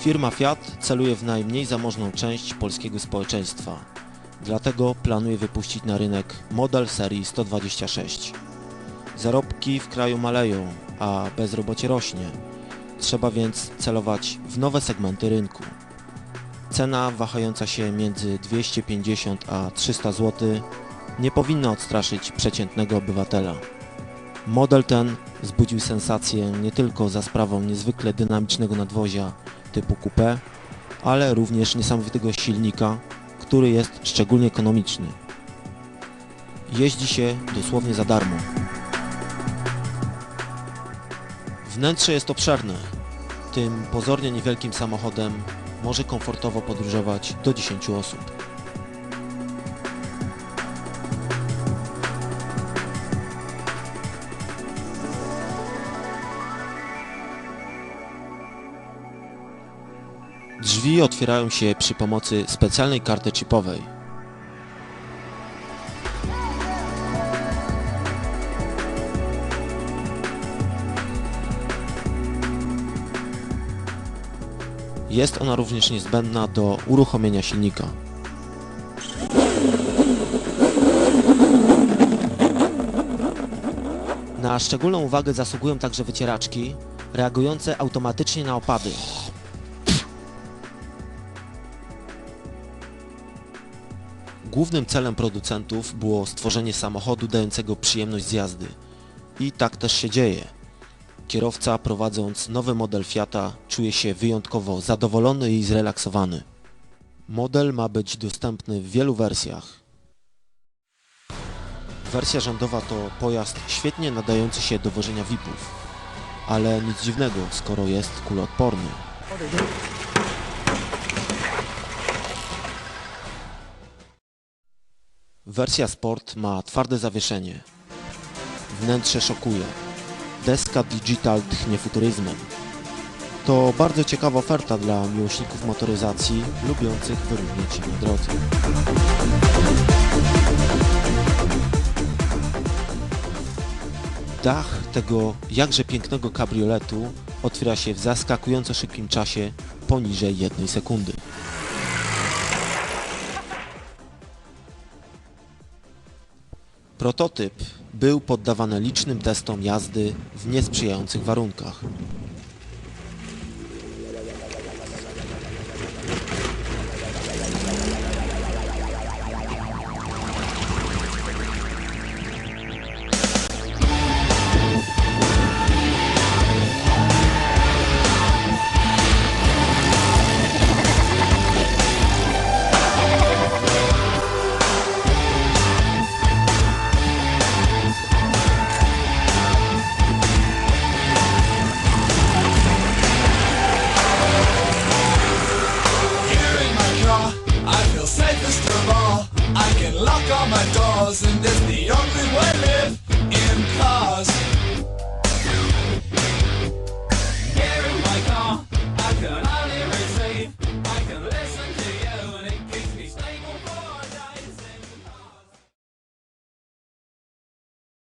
Firma Fiat celuje w najmniej zamożną część polskiego społeczeństwa. Dlatego planuje wypuścić na rynek model serii 126. Zarobki w kraju maleją, a bezrobocie rośnie. Trzeba więc celować w nowe segmenty rynku. Cena wahająca się między 250 a 300 zł nie powinna odstraszyć przeciętnego obywatela. Model ten wzbudził sensację nie tylko za sprawą niezwykle dynamicznego nadwozia typu coupé, ale również niesamowitego silnika, który jest szczególnie ekonomiczny. Jeździ się dosłownie za darmo. Wnętrze jest obszerne. Tym pozornie niewielkim samochodem może komfortowo podróżować do 10 osób. Drzwi otwierają się przy pomocy specjalnej karty chipowej. Jest ona również niezbędna do uruchomienia silnika. Na szczególną uwagę zasługują także wycieraczki reagujące automatycznie na opady. Głównym celem producentów było stworzenie samochodu dającego przyjemność z jazdy. I tak też się dzieje. Kierowca prowadząc nowy model Fiata czuje się wyjątkowo zadowolony i zrelaksowany. Model ma być dostępny w wielu wersjach. Wersja rządowa to pojazd świetnie nadający się do wożenia VIP-ów. Ale nic dziwnego, skoro jest kuloodporny. Wersja Sport ma twarde zawieszenie. Wnętrze szokuje. Deska digital tchnie futuryzmem. To bardzo ciekawa oferta dla miłośników motoryzacji lubiących wyróżniać się na drodze. Dach tego jakże pięknego kabrioletu otwiera się w zaskakująco szybkim czasie poniżej jednej sekundy. Prototyp był poddawany licznym testom jazdy w niesprzyjających warunkach. My doors,